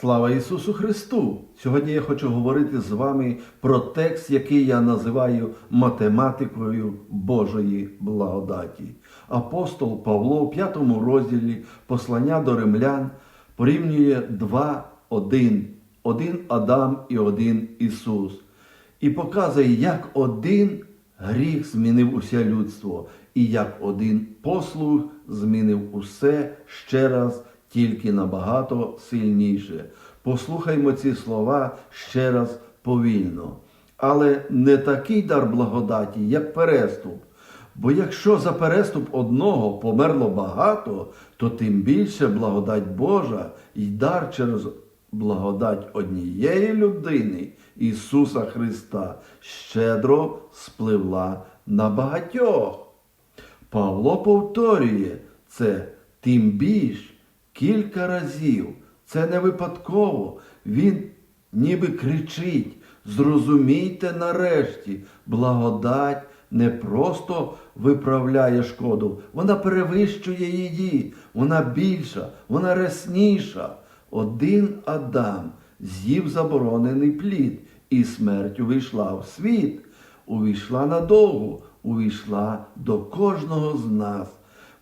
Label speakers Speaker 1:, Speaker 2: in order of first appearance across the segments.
Speaker 1: Слава Ісусу Христу! Сьогодні я хочу говорити з вами про текст, який я називаю математикою Божої благодаті. Апостол Павло у п'ятому розділі послання до римлян порівнює два один, один Адам і один Ісус. І показує, як один гріх змінив усе людство, і як один послуг змінив усе ще раз тільки набагато сильніше. Послухаймо ці слова ще раз повільно. Але не такий дар благодаті, як переступ. Бо якщо за переступ одного померло багато, то тим більше благодать Божа і дар через благодать однієї людини, Ісуса Христа, щедро спливла на багатьох. Павло повторює це тим більш кілька разів. Це не випадково. Він ніби кричить: зрозумійте нарешті, благодать не просто виправляє шкоду, вона перевищує її, вона більша, вона рясніша. Один Адам з'їв заборонений плід, і смерть увійшла в світ, увійшла надовго, увійшла до кожного з нас.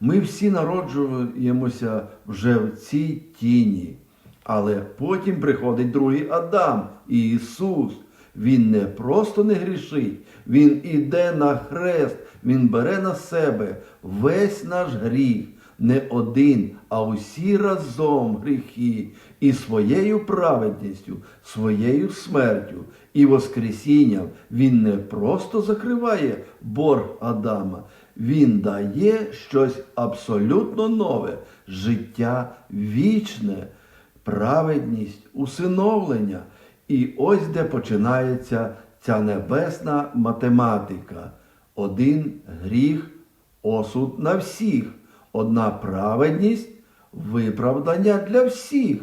Speaker 1: Ми всі народжуємося вже в цій тіні. Але потім приходить другий Адам, Ісус. Він не просто не грішить, Він іде на хрест, Він бере на себе весь наш гріх, не один, а усі разом гріхи, і своєю праведністю, своєю смертю і Воскресінням Він не просто закриває борг Адама, Він дає щось абсолютно нове, життя вічне, праведність, усиновлення. І ось де починається ця небесна математика. Один гріх, осуд на всіх, одна праведність, виправдання для всіх,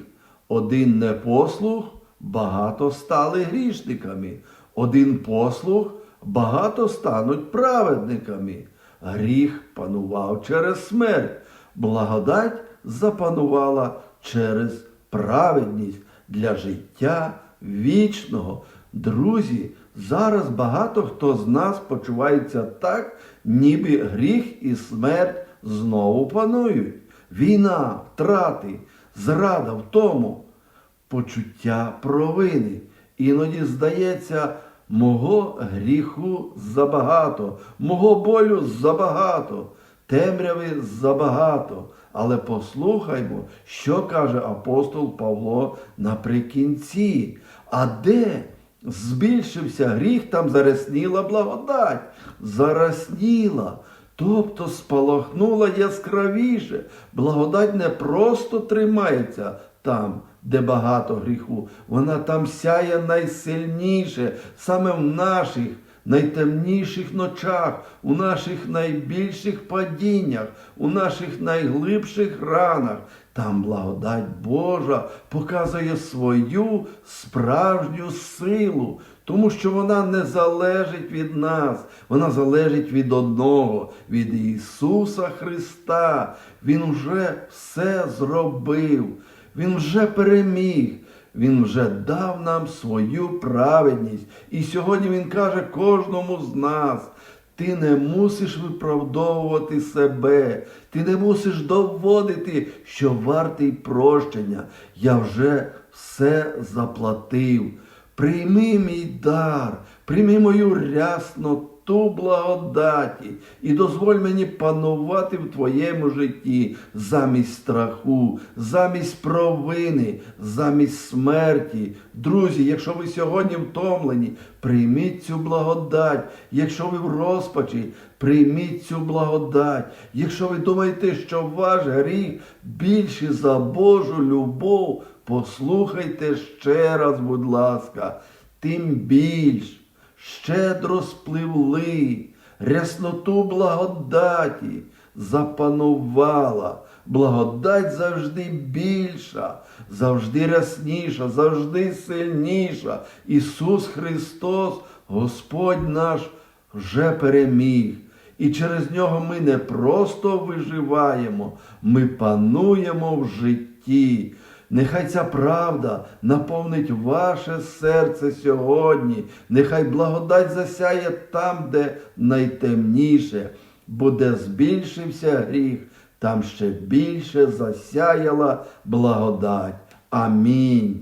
Speaker 1: один непослух, багато стали грішниками, один послух, багато стануть праведниками. Гріх панував через смерть, благодать запанувала через праведність для життя вічного. Друзі, зараз багато хто з нас почувається так, ніби гріх і смерть знову панують. Війна, втрати, зрада в тому, почуття провини. Іноді здається, мого гріху забагато, мого болю забагато, темряви забагато. Але послухаймо, що каже апостол Павло наприкінці. А де збільшився гріх, там зарясніла благодать, зарасніла. Тобто спалахнула яскравіше. Благодать не просто тримається там, де багато гріху. Вона там сяє найсильніше, саме в наших найтемніших ночах, у наших найбільших падіннях, у наших найглибших ранах. Там благодать Божа показує свою справжню силу, тому що вона не залежить від нас, вона залежить від одного, від Ісуса Христа. Він вже все зробив, Він вже переміг. Він вже дав нам свою праведність. І сьогодні Він каже кожному з нас. Ти не мусиш виправдовувати себе, ти не мусиш доводити, що вартий прощення. Я вже все заплатив. Прийми мій дар, прийми мою рясноту благодаті і дозволь мені панувати в твоєму житті замість страху, замість провини, замість смерті. Друзі, якщо ви сьогодні втомлені, прийміть цю благодать. Якщо ви в розпачі, прийміть цю благодать. Якщо ви думаєте, що ваш гріх більший за Божу любов, послухайте ще раз, будь ласка, тим більш щедро спливли, рясноту благодаті запанувала. Благодать завжди більша, завжди рясніша, завжди сильніша. Ісус Христос, Господь наш, вже переміг. І через нього ми не просто виживаємо, ми пануємо в житті. Нехай ця правда наповнить ваше серце сьогодні. Нехай благодать засяє там, де найтемніше, бо де збільшився гріх, там ще більше засяяла благодать. Амінь.